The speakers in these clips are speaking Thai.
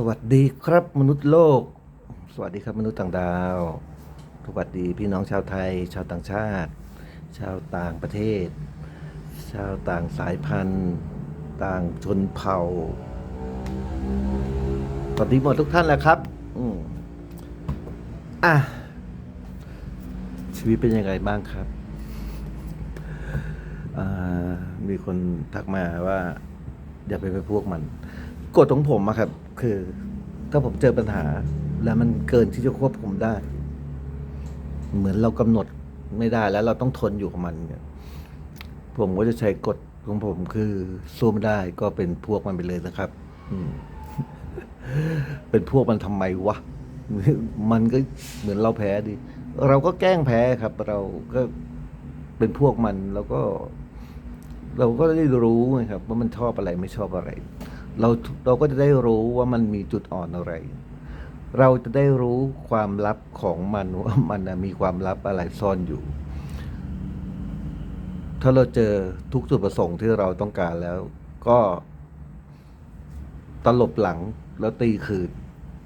สวัสดีครับมนุษย์โลก สวัสดีครับมนุษย์ต่างดาว สวัสดีพี่น้องชาวไทย ชาวต่างชาติ ชาวต่างประเทศ ชาวต่างสายพันธุ์ ต่างชนเผ่า สวัสดีหมดทุกท่านแหละครับ อืมอะ ชีวิตเป็นยังไงบ้างครับ อ่า มีคนทักมาว่า อย่าไปเป็นพวกมันกฎของผมอะครับ คือ ถ้าผมเจอปัญหา แล้วมันเกินที่จะควบคุมได้ เหมือนเรากำหนดไม่ได้แล้วเราต้องทนอยู่กับมันเนี่ยผมก็จะใช้กฎของผมคือสู้ไม่ได้ก็เป็นพวกมันไปเลยนะครับ อืม เป็นพวกมันทำไมวะ มันก็เหมือนเราแพ้ดิ เราก็แกล้งแพ้ครับ เราก็เป็นพวกมัน แล้วก็ เราก็ได้รู้ไงครับ ว่ามันชอบอะไรไม่ชอบอะไร เราเราก็จะได้รู้ว่ามันมีจุดอ่อนอะไร เราจะได้รู้ความลับของมันว่ามันมีความลับอะไรซ่อนอยู่ ถ้าเราเจอทุกจุดประสงค์ที่เราต้องการแล้ว ก็ตลบหลังแล้วตีคืน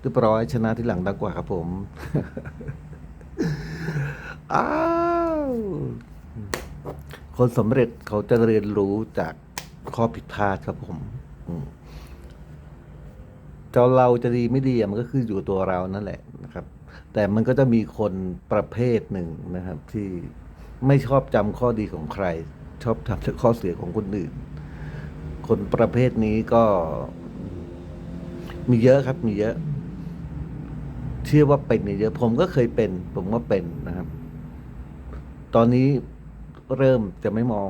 เรียบร้อยชนะที่หลังดังกว่าครับผม อ้าวคนสำเร็จเขาจะเรียนรู้จากข้อผิดพลาดครับผม อืม จ้าเราจะดีไม่ดีมันก็คืออยู่ตัวเรานั่นแหละนะครับ แต่มันก็จะมีคนประเภทหนึ่งนะครับ ที่ไม่ชอบจำข้อดีของใคร ชอบทำแต่ข้อเสียของคนอื่น คนประเภทนี้ก็ มีเยอะครับ มีเยอะ เชื่อว่าเป็นเยเยอะ ผมก็เคยเป็น ผมก็เป็นนะครับ ตอนนี้เริ่มจะไม่มอง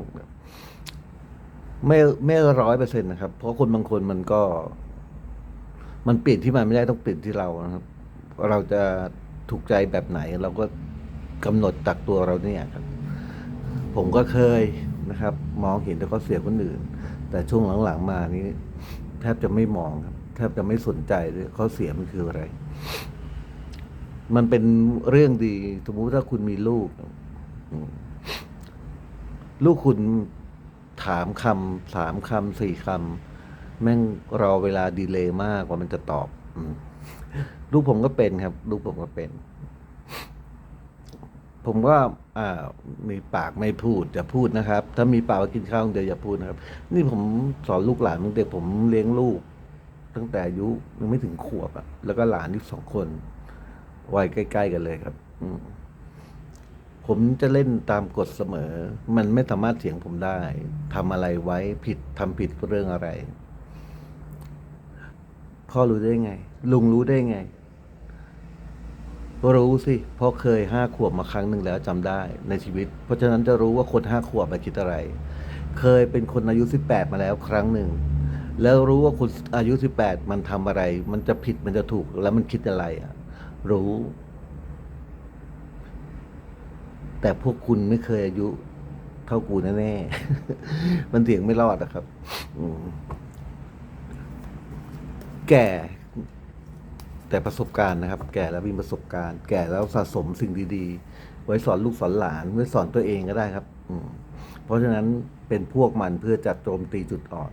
ไม่ไม่ร้อยเปอร์เซ็นต์นะครับ เพราะคนบางคนมันก็ มันเปลี่ยนที่มันไม่ได้ต้องเปลี่ยนที่เรานะครับ เราจะถูกใจแบบไหน เราก็กำหนดจากตัวเราเนี่ยครับ ผมก็เคยนะครับ มองเห็นแต่ข้อเสียคนอื่น แต่ช่วงหลังๆมานี้ แทบจะไม่มองครับ แทบจะไม่สนใจเลยข้อเสียมันคืออะไร มันเป็นเรื่องดีสมมุติถ้าคุณมีลูก ลูกคุณถามคำสามคำสี่คำ แม่งรอเวลาดีเลย์มากกว่ามันจะตอบลูกผมก็เป็นครับลูกผมก็เป็น ผมว่าอ่า มีปากไม่พูดจะพูดนะครับ ถ้ามีปากกินข้าวเดียวอย่าพูดนะครับ นี่ผมสอนลูกหลานตั้งแต่ผมเลี้ยงลูก ตั้งแต่อายุยังไม่ถึงขวบอะแล้วก็หลานอีกสองคนวัยใกล้ ๆ กันเลยครับ อืผมจะเล่นตามกฎเสมอ มันไม่สามารถเถียงผมได้ทำอะไรไว้ผิดทำผิดเรื่องอะไร พ่อรู้ได้ไง ลุงรู้ได้ไงรู้สิเพราะเคยห้าขวบมาครั้งหนึ่งแล้วจำได้ในชีวิต เพราะฉะนั้นจะรู้ว่าคนห้าขวบมาคิดอะไร เคยเป็นคนอายุสิบแปดมาแล้วครั้งหนึ่ง แล้วรู้ว่าคนอายุสิบแปดมันทำอะไร มันจะผิดมันจะถูกแล้วมันคิดอะไรอะ รู้ แต่พวกคุณไม่เคยอายุเท่ากูแน่ๆมันเถียงไม่รอดนะครับ อืม แก่ แต่ประสบการณ์นะครับ แก่แล้วมีประสบการณ์ แก่แล้วสะสมสิ่งดีๆ ไว้สอนลูกสอนหลานไว้สอนตัวเองก็ได้ครับ อืมเพราะฉะนั้นเป็นพวกมันเพื่อจะโจมตีจุดอ่อน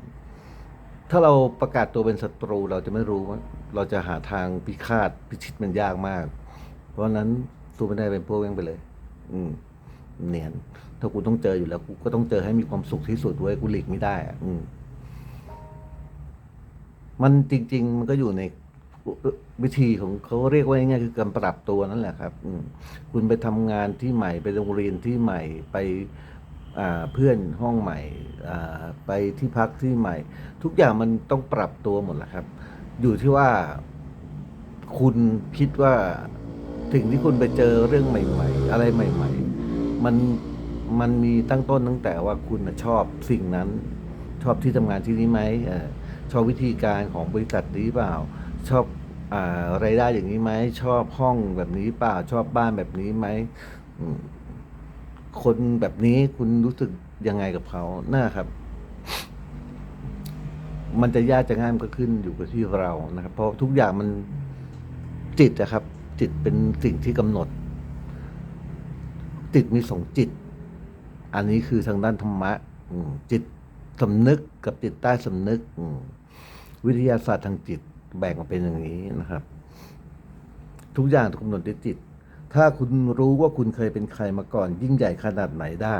ถ้าเราประกาศตัวเป็นศัตรูเราจะไม่รู้ว่าเราจะหาทางพิฆาตพิชิตมันยากมาก เพราะฉะนั้นสู้ไม่ได้เป็นพวกแม่งไปเลย อืมเนียนถ้ากูต้องเจออยู่แล้วกูก็ต้องเจอให้มีความสุขที่สุดเว้ยกูหลีกไม่ได้อะอืม มันจริง ๆ มันก็อยู่ในวิธีของเขาเรียกว่าง่ายๆคือการปรับตัวนั่นแหละครับคุณไปทำงานที่ใหม่ไปโรงเรียนที่ใหม่ไปเพื่อนห้องใหม่ไปที่พักที่ใหม่ ทุกอย่างมันต้องปรับตัวหมดแหละครับ อยู่ที่ว่าคุณคิดว่าถึงที่คุณไปเจอเรื่องใหม่ ๆ อะไรใหม่ ๆ มันมันมีตั้งต้นตั้งแต่ว่าคุณชอบสิ่งนั้น ชอบที่ทำงานที่นี้ไหมเชอบวิธีการของบริษัทนี้เปล่า ชอบอ่ารายได้อย่างนี้ไหมชอบห้องแบบนี้เปล่าชอบบ้านแบบนี้ไหมคนแบบนี้คุณรู้สึกยังไงกับเขาน่าครับ มันจะยากจะง่ายมันก็ขึ้นอยู่กับที่เรานะครับ เพราะทุกอย่างมันจิตนะครับ จิตเป็นสิ่งที่กำหนด จิตมีสองจิต อันนี้คือทางด้านธรรมะจิต สำนึกกับจิตใต้สำนึกวิทยาศาสตร์ทางจิตแบ่งออกเป็นอย่างนี้นะครับ ทุกอย่างถูกกำหนดด้วยจิต ถ้าคุณรู้ว่าคุณเคยเป็นใครมาก่อน ยิ่งใหญ่ขนาดไหนได้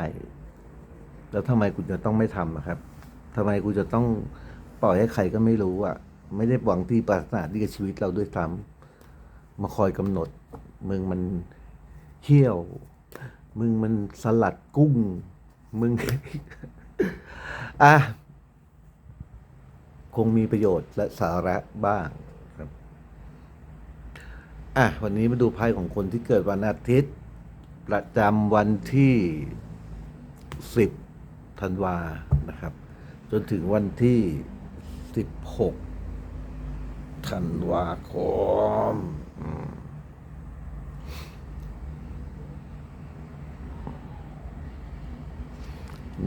แล้วทำไมคุณจะต้องไม่ทำนะครับทำไมคุณจะต้องปล่อยให้ใครก็ไม่รู้อะ ไม่ได้หวังที่ปรารถนาดีกับชีวิตเราด้วยซ้ำมาคอยกำหนด มึงมันเหี้ยว มึงมันสลัดกุ้ง มึง อะคงมีประโยชน์และสาระบ้างครับอะวันนี้มาดูไพ่ของคนที่เกิดวันอาทิตย์ ประจำวันที่ 10ธันวานะครับ จนถึงวันที่ 16ธันวาคมอืม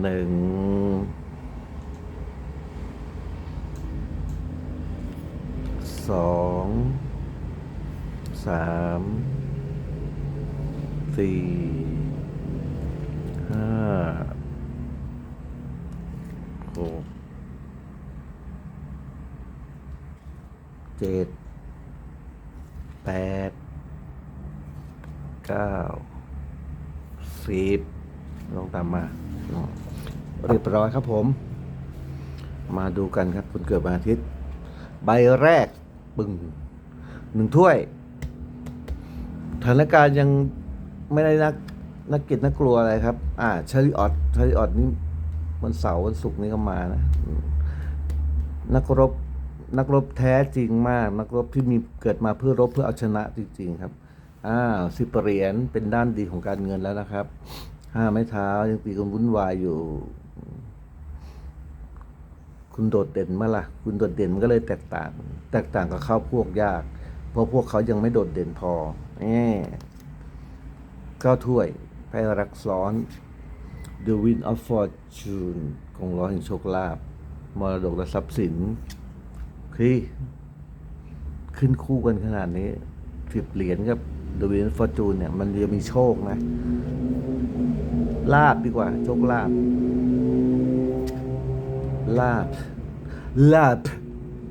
หนึ่ง สองสามสี่ห้าหกเจ็ดแปดเก้าสิบลงตามมา เรียบร้อยครับผม มาดูกันครับ คุณเกิดวันอาทิตย์ ใบแรก ปึ้งหนึ่งถ้วยสถานการณ์ยังไม่ได้นักนักเก็ตนักกลัวอะไรครับ อ่าชาริออตชาริออตนี่วันเสาร์วันศุกร์นี่ก็มานะนักรบนักรบแท้จริงมาก นักรบที่มีเกิดมาเพื่อรบเพื่อเอาชนะจริง ๆ ครับอ้าวสิบเหรียญเป็นด้านดีของการเงินแล้วนะครับห้าไม้เท้ายังตีกันวุ่นวายอยู่ คุณโดดเด่นเมื่อล่ะ คุณโดดเด่นมันก็เลยแตกต่าง แตกต่างกับเขาพวกยาก เพราะพวกเขายังไม่โดดเด่นพอแน่ก้าถ้วยไพรักซ้อน The Wind of Fortune ของร้อยแห่งโชคลาภมรดกและทรัพย์สินคือขึ้นคู่กันขนาดนี้สิบเหรียญกับ The Wind of Fortune เนี่ย มันจะมีโชคนะลาบดีกว่า โชคลาบ ลาบ ลาบ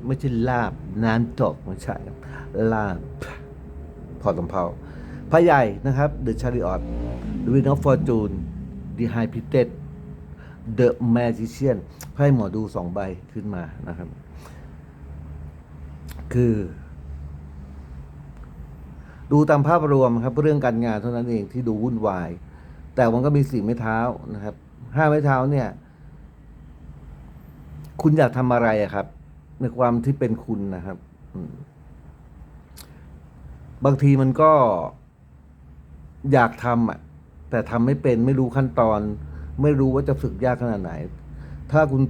ไม่ใช่ลาบ น้ำตกไม่ใช่ครับลาบ พอสำเพาพระใหญ่นะครับ The Chariot The Wind of Fortune The High Priestess The Magician ไพ่หมอดูสองใบขึ้นมานะครับ คือ ดูตามภาพรวมครับ เรื่องการงานเท่านั้นเองที่ดูวุ่นวาย แต่มันก็มีสี่ไม้เท้านะครับห้าไม้เท้าเนี่ย คุณอยากทำอะไรอะครับ ในความที่เป็นคุณนะครับบางทีมันก็อยากทำอะ แต่ทำไม่เป็นไม่รู้ขั้นตอน ไม่รู้ว่าจะฝึกยากขนาดไหน ถ้าคุณ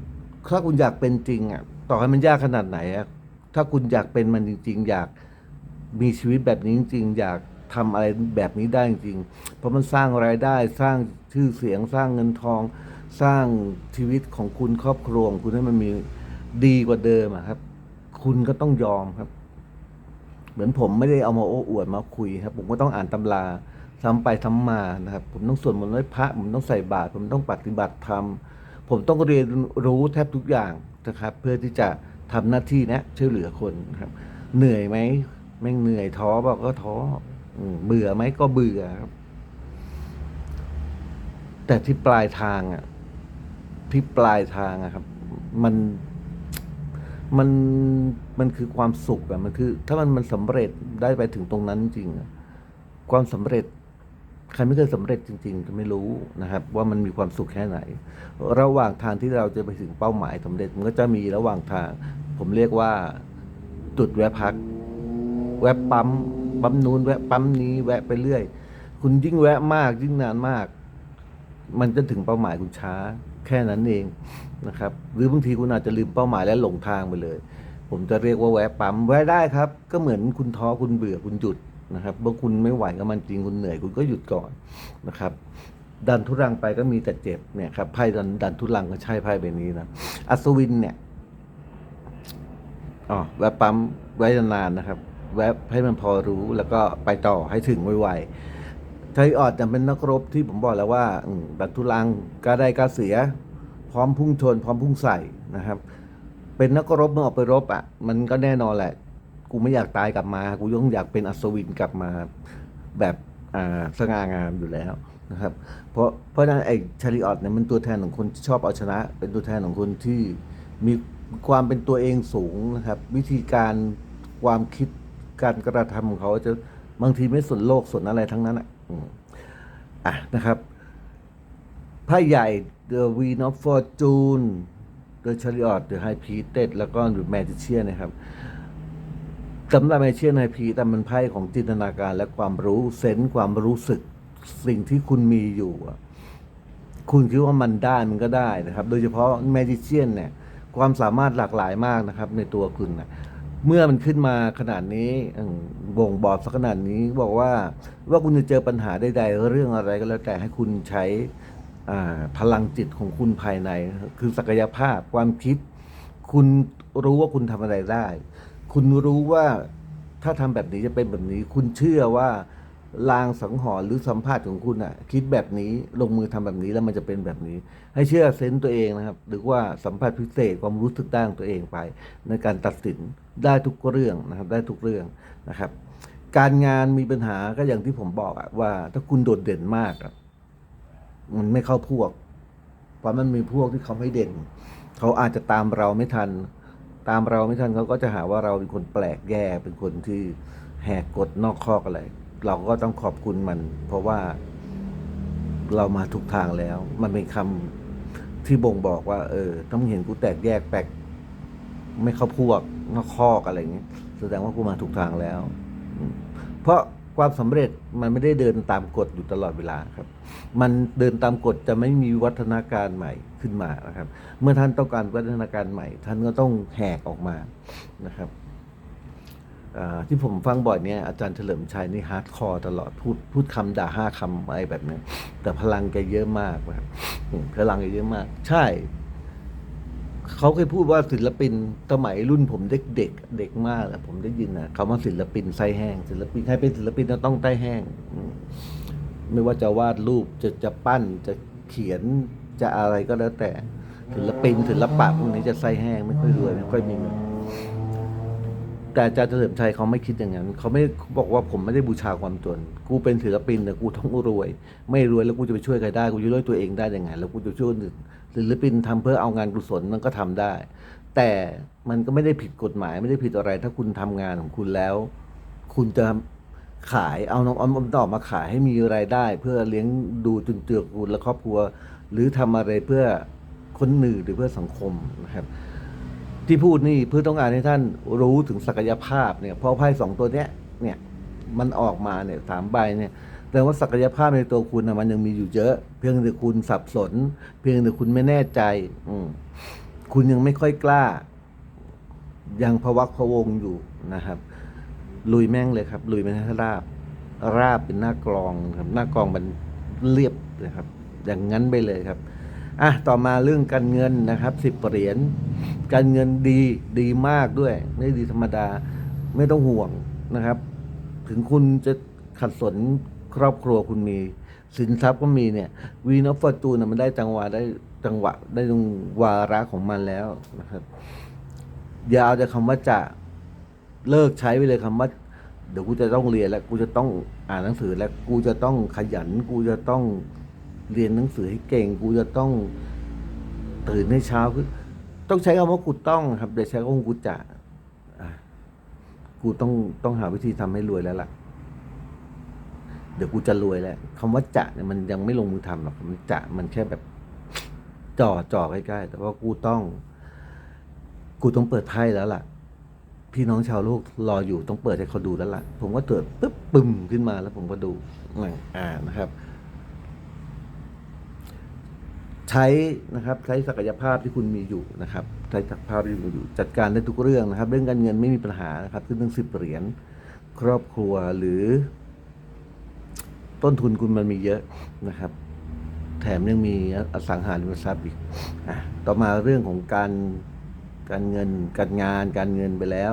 ถ้าคุณอยากเป็นจริงอะ ต่อให้มันยากขนาดไหนอะถ้าคุณอยากเป็นมันจริง ๆ อยากมีชีวิตแบบนี้จริงๆอยากทำอะไรแบบนี้ได้จริง เพราะมันสร้างรายได้สร้างชื่อเสียงสร้างเงินทอง สร้างชีวิตของคุณครอบครัวของคุณให้มันมีดีกว่าเดิมครับ คุณก็ต้องยอมครับ เหมือนผมไม่ได้เอามาโอ้อวดมาคุยครับ ผมก็ต้องอ่านตำราซ้ำไปซ้ำมานะครับ ผมต้องสวดมนต์ไหว้พระผมต้องใส่บาตรผมต้องปฏิบัติธรรมผมต้องเรียนรู้แทบทุกอย่างนะครับ เพื่อที่จะทำหน้าที่นี้ยช่วยเหลือคนครับ เหนื่อยไหมแม่งเหนื่อยท้อบอกก็ท้อเบื่อไหมก็เบื่อครับ แต่ที่ปลายทางอะ ที่ปลายทางอะครับ มันมันมันคือความสุขอะมันคือ ถ้ามันมันสำเร็จได้ไปถึงตรงนั้นจริงอะความสำเร็จ ใครไม่เคยสำเร็จจริงๆจะไม่รู้นะครับ ว่ามันมีความสุขแค่ไหน ระหว่างทางที่เราจะไปถึงเป้าหมายสำเร็จมันก็จะมีระหว่างทาง ผมเรียกว่า จุดแวะพัก แวะปั๊มปั๊มนู้นแวะปั๊มนี้แวะไปเรื่อย คุณยิ่งแวะมากยิ่งนานมาก มันจะถึงเป้าหมายคุณช้า ค่นั้นเองนะครับหรือบางทีคุณอาจจะลืมเป้าหมายและหลงทางไปเลย ผมจะเรียกว่าแวะปั๊มแวะได้ครับ ก็เหมือนคุณท้อคุณเบื่อคุณหยุดนะครับเมื่อคุณไม่ไหวกับมันจริงคุณเหนื่อยคุณก็หยุดก่อนนะครับดันทุรังไปก็มีแต่เจ็บเนี่ยครับไพ่ดันดันทุรังก็ใช่ไพ่ใบบนี้นะอัศวินเนี่ยอ๋อแวะปั๊มไว้นานนะครับ แวะให้มันพอรู้แล้วก็ไปต่อให้ถึงไวๆ ไทยออดจะเป็นนักรบที่ผมบอกแล้วว่าอืมดันทุลังกล้าได้กล้าเสีย พร้อมพุ่งชน พร้อมพุ่งใส่นะครับ เป็นนักรบเมื่อออกไปรบอะ มันก็แน่นอนแหละ กูไม่อยากตายกลับมา กูยังอยากเป็นอัศวินกลับมาแบบอ่าสง่างามอยู่แล้วนะครับ เพราะเพราะนั้นไอ้ชาริออตเนี่ยมันตัวแทนของคนชอบเอาชนะ เป็นตัวแทนของคนที่มีความเป็นตัวเองสูงนะครับ วิธีการความคิดการกระทำของเขาจะบางทีไม่สนโลกสนอะไรทั้งนั้นอะ อะนะครับไพ่ใหญ่ The Wheel of Fortune The Chariot The High Priestess แล้วก็ The Magician นะครับสำหรับ Magician High Priest แต่มันไพ่ของจินตนาการและความรู้เซนส์ความรู้สึกสิ่งที่คุณมีอยู่คุณคิดว่ามันได้มันก็ได้นะครับ โดยเฉพาะ Magician เนี่ยความสามารถหลากหลายมากนะครับ ในตัวคุณนะ เมื่อมันขึ้นมาขนาดนี้บ่งบอกสักขนาดนี้บอกว่าว่าคุณจะเจอปัญหาใดๆเรื่องอะไรก็แล้วแต่ให้คุณใช้พลังจิตของคุณภายใน คือศักยภาพความคิด คุณรู้ว่าคุณทำอะไรได้ คุณรู้ว่าถ้าทำแบบนี้จะเป็นแบบนี้ คุณเชื่อว่า ลางสังหรณ์หรือสัมภาษณ์ของคุณอะคิดแบบนี้ลงมือทำแบบนี้แล้วมันจะเป็นแบบนี้ ให้เชื่อเซนส์ตัวเองนะครับ หรือว่าสัมผัสพิเศษความรู้สึกด้ของตัวเองไป ในการตัดสินได้ทุกเรื่องนะครับ ได้ทุกเรื่องนะครับ การงานมีปัญหาก็อย่างที่ผมบอกอะว่า ถ้าคุณโดดเด่นมากอะมันไม่เข้าพวก เพราะมันมีพวกที่เขาไม่เด่น เขาอาจจะตามเราไม่ทัน ตามเราไม่ทันเขาก็จะหาว่าเราเป็นคนแปลกแย่เป็นคนที่แหกกฎนอกข้ออะไร เราก็ต้องขอบคุณมัน เพราะว่าเรามาถูกทางแล้ว มันเป็นคำที่บ่งบอกว่า เออ ต้องเห็นกูแตกแยกแปลกไม่เข้าพวกนอกคอกอะไรอย่างเงี้ยแสดงว่ากูมาถูกทางแล้ว เพราะความสำเร็จมันไม่ได้เดินตามกฎอยู่ตลอดเวลาครับ มันเดินตามกฎจะไม่มีวัฒนาการใหม่ขึ้นมานะครับ เมื่อท่านต้องการวัฒนาการใหม่ ท่านก็ต้องแหกออกมานะครับ ที่ผมฟังบ่อยเนี่ยอาจารย์เฉลิมชัยนี่ฮาร์ดคอร์ตลอดพูดพูดคำด่าห้าคำอะไรแบบนี้แต่พลังแกเยอะมากนะครับพลังแกเยอะมาก ใช่ เขาเคยพูดว่าศิลปินสมัยรุ่นผมเด็กเด็กๆเด็กมากอะผมได้ยินนะคำว่าศิลปินไส้แห้ง ศิลปินใครเป็นศิลปินต้องไส้แห้ง ไม่ว่าจะวาดรูปจะจะปั้นจะเขียนจะอะไรก็แล้วแต่ ศิลปินศิลปะพวกนี้จะไส้แห้งไม่ค่อยรวยไม่ค่อยมีเงิน แต่อาจารย์เฉลิมชัยเขาไม่คิดอย่างนั้นเขาไม่บอกว่าผมไม่ได้บูชาความจน กูเป็นศิลปินแต่กูต้องรวย ไม่รวยแล้วกูจะไปช่วยใครได้ กูจะช่วยตัวเองได้ยังไง แล้วกูจะช่วยศิลปินทำเพื่อเอางานกุศลมันก็ทำได้ แต่มันก็ไม่ได้ผิดกฎหมายไม่ได้ผิดอะไร ถ้าคุณทำงานของคุณแล้ว คุณจะขายเอาน้องออมดอมาขายให้มีรายได้ เพื่อเลี้ยงดูจุนเจือคุณและครอบครัว หรือทำอะไรเพื่อคนหนึ่งหรือเพื่อสังคมนะครับ ที่พูดนี่เพื่อต้องการให้ท่านรู้ถึงศักยภาพเนี่ยเพราะไพ่สองตัวเนี้ยเนี่ยมันออกมาเนี่ยสามใบเนี่ยแต่ว่าศักยภาพในตัวคุณนะมันยังมีอยู่เยอะ เพียงแต่คุณสับสน เพียงแต่คุณไม่แน่ใจ อืมคุณยังไม่ค่อยกล้า ยังพวักพวงอยู่นะครับ ลุยแม่งเลยครับ ลุยไปให้ราบ ราบเป็นหน้ากลองครับ หน้ากลองมันเรียบเลยครับ อย่างนั้นไปเลยครับ อะต่อมาเรื่องการเงินนะครับสิบเหรียญการเงินดีดีมากด้วยไม่ด้ดีธรรมดาไม่ต้องห่วงนะครับ ถึงคุณจะขัดสนครอบครัวคุณมี สินทรัพย์ก็มีเนี่ยวีนอฟฟอร์จูนมันได้จังหวะได้จังหวะได้ตรงวาระของมันแล้วนะครับอย่าเอาแต่คำว่าจะเลิกใช้ไปเลยคำว่า เดี๋ยวกูจะต้องเรียนแล้ว กูจะต้องอ่านหนังสือแล้ว กูจะต้องขยัน กูจะต้อง เรียนหนังสือให้เก่ง กูจะต้องตื่นให้เช้าคือต้องใช้คำว่ากูต้องครับอย่าใช้คำว่ากูจะกูต้องต้องหาวิธีทำให้รวยแล้วล่ะ เดี๋ยวกูจะรวยแล้วคำว่าจะเนี่ยมันยังไม่ลงมือทำหรอกมันจะมันแค่แบบจ่อจ่อใกล้ๆแต่ว่ากูต้อง กูต้องเปิดไพ่แล้วล่ะ พี่น้องชาวโลกรออยู่ต้องเปิดให้เขาดูแล้วล่ะ ผมก็เกิดปึ๊บปึ้มขึ้นมาแล้วผมก็ดูอ่านะครับ ใช้นะครับใช้ศักยภาพที่คุณมีอยู่นะครับใช้ศักยภาพที่คุณอยู่ จัดการได้ทุกเรื่องนะครับ เรื่องการเงินไม่มีปัญหานะครับขึ้นตั้งสิบเหรียญครอบครัวหรือ ต้นทุนคุณมันมีเยอะนะครับ แถมยังมีอสังหาริมทรัพย์อีกอต่อมาเรื่องของการการเงินการงานการเงินไปแล้ว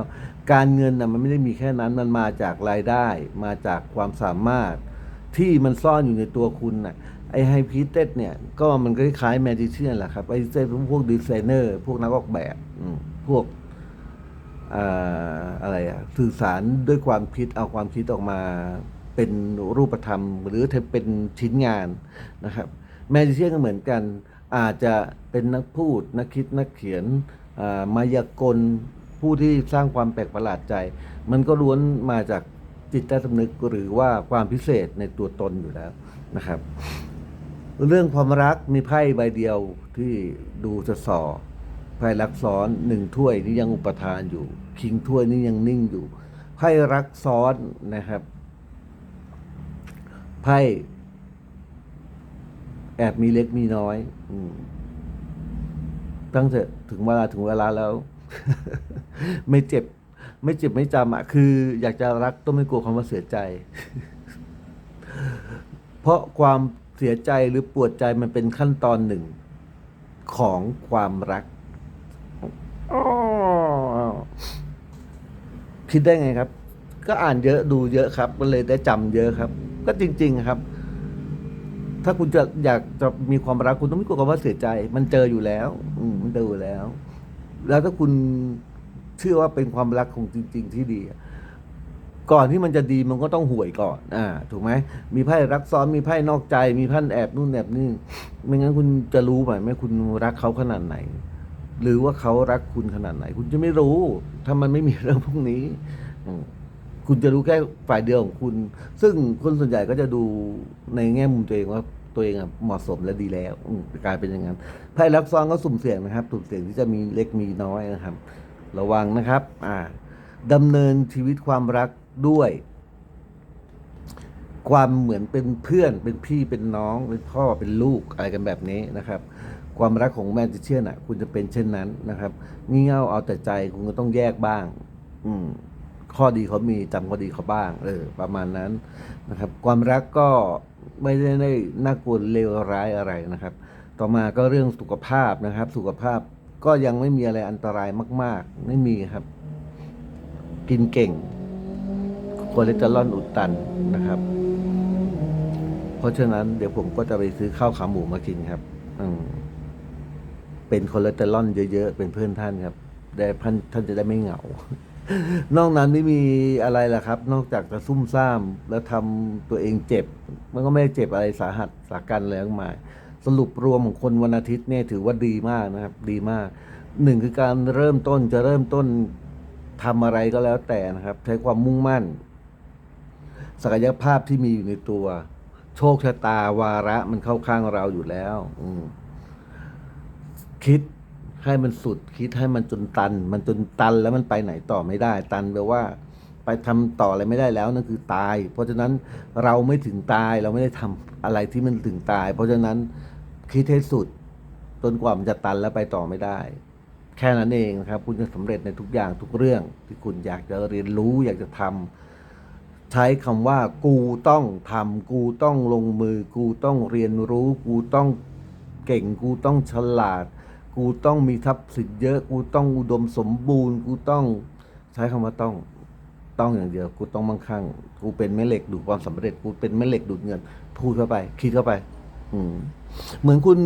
การเงินนะมันไม่ได้มีแค่นั้นมันมาจากรายได้ มาจากความสามารถที่มันซ่อนอยู่ในตัวคุณนะ ไอ้ไฮพีเต็ดเนี่ย ก็มันก็คล้ายแมจิเชียนแหละครับไอ้เซพวกดีไซเนอร์ พวกนักออกแบบพวกอ่าอะไรอะสื่อสารด้วยความคิดเอาความคิดออกมาเป็นรูปธรรม หรือเป็นชิ้นงานนะครับแมจิเชียนก็เหมือนกัน อาจจะเป็นนักพูด นักคิดนักเขียนมายากลผู้ที่สร้างความแปลกประหลาดใจ มันก็ล้วนมาจากจิตใต้สำนึกหรือว่าความพิเศษในตัวตนอยู่แล้วนะครับ เรื่องความรักมีไพ่ใบเดียวที่ดูจะสอไพ่รักซ้อนหนึ่งถ้วยนี่ยังอุปทานอยู่ คิงถ้วยนี่ยังนิ่งอยู่ไพ่รักซ้อนนะครับไพ่แอบมีเล็กมีน้อยอตั้งแต่ถึงเวลาถึงเวลาแล้ว ไม่เจ็บ ไม่เจ็บไม่จำอะ คือ อยากจะรักต้องไม่กลัวความเสียใจ เพราะความ เสียใจหรือปวดใจมันเป็นขั้นตอนหนึ่งของความรักอ้อคิดได้ไงครับ ก็อ่านเยอะดูเยอะครับ ก็เลยได้จำเยอะครับ ก็จริง ๆครับ ถ้าคุณจะอยากจะมีความรักคุณต้องไม่กลัวความว่าเสียใจ มันเจออยู่แล้ว อืมมันเจออยู่แล้ว แล้วถ้าคุณเชื่อว่าเป็นความรักของจริง ๆ ที่ดีอะ ก่อนที่มันจะดีมันก็ต้องห่วยก่อน อ่า ถูกไหม มีไพ่รักซ้อน มีไพ่นอกใจ มีไพ่แอบนู่นแอบนี่ไม่งั้นคุณจะรู้ไหมไม่คุณรักเขาขนาดไหน หรือว่าเขารักคุณขนาดไหน คุณจะไม่รู้ ถ้ามันไม่มีเรื่องพวกนี้ คุณจะรู้แค่ฝ่ายเดียวของคุณ ซึ่งคนส่วนใหญ่ก็จะดูในแง่มุมตัวเองว่าตัวเองอะเหมาะสมและดีแล้วกลายเป็นอย่างนั้น ไพ่รักซ้อนก็สุ่มเสี่ยงนะครับ สุ่มเสี่ยงที่จะมีเล็กมีน้อยนะครับ ระวังนะครับ อ่าดำเนินชีวิตความรัก ด้วย ความเหมือนเป็นเพื่อนเป็นพี่เป็นน้องเป็นพ่อเป็นลูกอะไรกันแบบนี้นะครับ ความรักของแมนจิเชียนอะ คุณจะเป็นเช่นนั้นนะครับงี่เง่าเอาแต่ใจคุณก็ต้องแยกบ้าง อืมข้อดีเขามีจำข้อดีเขาบ้างเออประมาณนั้นนะครับ ความรักก็ไม่ได้ได้น่ากลัวเลวร้ายอะไรนะครับ ต่อมาก็เรื่องสุขภาพนะครับ สุขภาพก็ยังไม่มีอะไรอันตรายมาก ๆ ไม่มีครับ กินเก่ง เลสเตอรอลอุดตันนะครับ เพราะฉะนั้นเดี๋ยวผมก็จะไปซื้อข้าวขาหมูมากินครับ อืมเป็นคอเลสเตอรอลเยอะๆ เป็นเพื่อนท่านครับ ได้ท่านท่านจะได้ไม่เหงา นอกนั้นไม่มีอะไรล่ะครับ นอกจากจะซุ่มซ่าม แล้วทำตัวเองเจ็บ มันก็ไม่ได้เจ็บอะไรสาหัสสากันอะไรมากมาสรุปรวมของคนวันอาทิตย์เนี่ยถือว่าดีมากนะครับ ดีมากหนึ่งคือการเริ่มต้นจะเริ่มต้นทำอะไรก็แล้วแต่นะครับ ใช้ความมุ่งมั่น ศักยภาพที่มีอยู่ในตัว โชคชะตาวาระมันเข้าข้างเราอยู่แล้ว อืคิดให้มันสุดคิดให้มันจนตัน มันจนตันแล้วมันไปไหนต่อไม่ได้ ตันแปลว่า ไปทำต่ออะไรไม่ได้แล้วนั่นคือตาย เพราะฉะนั้นเราไม่ถึงตายเราไม่ได้ทำอะไรที่มันถึงตาย เพราะฉะนั้นคิดให้สุดจนกว่ามันจะตันแล้วไปต่อไม่ได้ แค่นั้นเองนะครับ คุณจะสำเร็จในทุกอย่างทุกเรื่องที่คุณอยากจะเรียนรู้อยากจะทำ ใช้คำว่ากูต้องทำกูต้องลงมือ กูต้องเรียนรู้ กูต้องเก่ง กูต้องฉลาด กูต้องมีทรัพย์สินเยอะ กูต้องอุดมสมบูรณ์ กูต้องใช้คำว่าต้องต้องอย่างเดียว กูต้องมั่งคั่ง กูเป็นแม่เหล็กดูดความสำเร็จ กูเป็นแม่เหล็กดูดเงิน พูดเข้าไป คิดเข้าไป อืเหมือนคุณ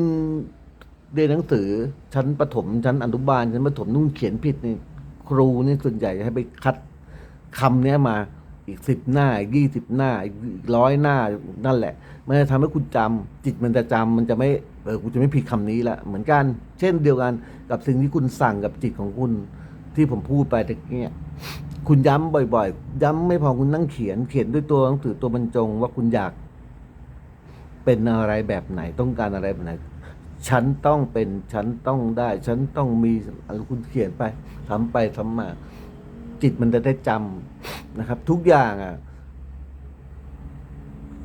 เรียนหนังสือ ชั้นประถม ชั้นอนุบาล ชั้นประถมนู่นเขียนผิดนี่ ครูนี่ส่วนใหญ่จะให้ไปคัดคำเนี้ยมา อีกสิบหน้าอีกยี่สิบหน้าอีกร้อยหน้านั่นแหละ มันจะทำให้คุณจำจิตมันจะจำมันจะไม่เออกูจะไม่ผิดคำนี้ละเหมือนกัน เช่นเดียวกันกับสิ่งที่คุณสั่งกับจิตของคุณที่ผมพูดไปตะกี้เนี่ยคุณย้ำบ่อย ๆ ย้ำไม่พอคุณนั่งเขียน เขียนด้วยตัวหนังสือตัวบรรจง ว่าคุณอยากเป็นอะไรแบบไหนต้องการอะไรแบบไหนฉันต้องเป็นฉันต้องได้ ฉันต้องมีอะไรคุณเขียนไปทำไปทำมา จิตมันจะได้จำ นะครับ ทุกอย่างอะ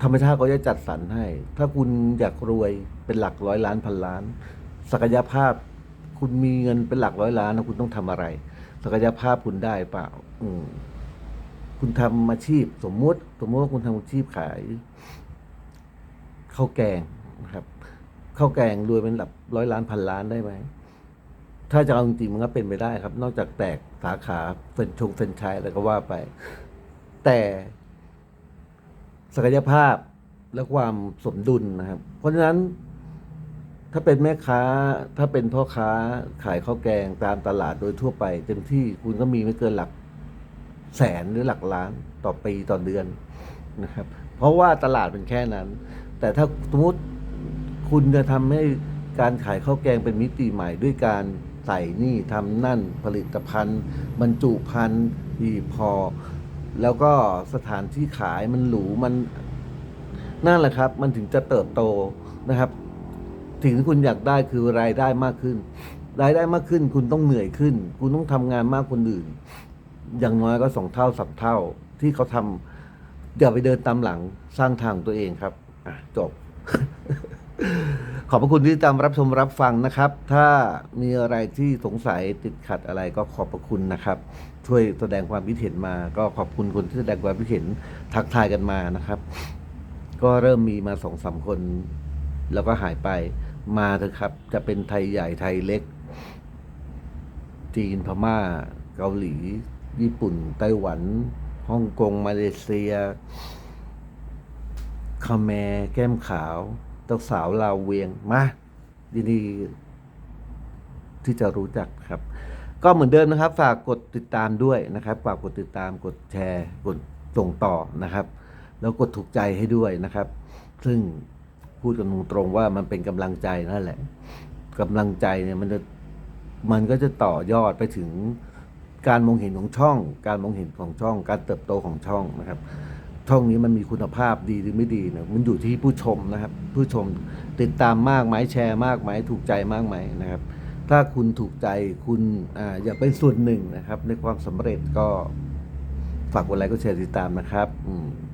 ธรรมชาติก็จะจัดสรรให้ ถ้าคุณอยากรวยเป็นหลักร้อยล้านพันล้าน ศักยภาพ คุณมีเงินเป็นหลักร้อยล้านนะคุณต้องทำอะไร ศักยภาพคุณได้เปล่า อืมคุณทำอาชีพ สมมุติ สมมติว่าคุณทำอาชีพขายข้าวแกงนะครับข้าวแกงรวยเป็นหลักร้อยล้านพันล้านได้ไหม ถ้าจะเอาจริงมันก็เป็นไปได้ครับ นอกจากแตกสาขาเฟรนชงเฟรนชายอะไรก็ว่าไป แต่ศักยภาพและความสมดุลนะครับ เพราะฉะนั้น ถ้าเป็นแม่ค้าถ้าเป็นพ่อค้าขายข้าวแกงตามตลาดโดยทั่วไป เต็มที่คุณก็มีไม่เกินหลักแสนหรือหลักล้านต่อปีต่อเดือนนะครับ เพราะว่าตลาดเป็นแค่นั้น แต่ถ้าสมมติคุณจะทำให้การขายข้าวแกงเป็นมิติใหม่ด้วยการ ใส่นี่ทำนั่นผลิตภัณฑ์ บรรจุภัณฑ์ที่พอ แล้วก็สถานที่ขายมันหรูมันนั่นแหละครับ มันถึงจะเติบโตนะครับสิ่งที่คุณอยากได้คือรายได้มากขึ้น รายได้มากขึ้น คุณต้องเหนื่อยขึ้น คุณต้องทำงานมากคนอื่น อย่างน้อยก็สองเท่าสามเท่าที่เขาทำอย่าไปเดินตามหลังสร้างทางตัวเองครับ อะ จบ ขอบพระคุณที่ตามรับชมรับฟังนะครับ ถ้ามีอะไรที่สงสัยติดขัดอะไรก็ขอบพระคุณนะครับ ช่วยแสดงความคิดเห็นมา ก็ขอบคุณคนที่แสดงความคิดเห็นทักทายกันมานะครับ ก็เริ่มมีมาสองสามคน แล้วก็หายไปมาเถอะครับ จะเป็นไทยใหญ่ไทยเล็ก จีนพม่า เกาหลี ญี่ปุ่น ไต้หวันฮ่องกงมาเลเซียคาเมร์แก้มขาว เจ้าสาวลาวเวียงมายินดีที่จะรู้จักครับ ก็เหมือนเดิมนะครับ ฝากกดติดตามด้วยนะครับฝากกดติดตามกดแชร์กดส่งต่อนะครับ แล้วกดถูกใจให้ด้วยนะครับ ซึ่งพูดกันตรงๆว่ามันเป็นกำลังใจนั่นแหละกำลังใจเนี่ยมันจะมันก็จะต่อยอดไปถึงการมองเห็นของช่อง การมองเห็นของช่อง การเติบโตของช่องนะครับ ช่องนี้มันมีคุณภาพดีหรือไม่ดีเนี่ยมันอยู่ที่ผู้ชมนะครับ ผู้ชมติดตามมากไหมแชร์มากไหมถูกใจมากไหมนะครับ ถ้าคุณถูกใจคุณอ่าอยากเป็นส่วนหนึ่งนะครับ ในความสำเร็จก็ฝากกดไลค์กดแชร์ติดตามนะครับอ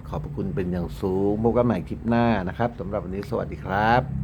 ขอบพระคุณเป็นอย่างสูงพบกันใหม่คลิปหน้านะครับสำหรับวันนี้สวัสดีครับ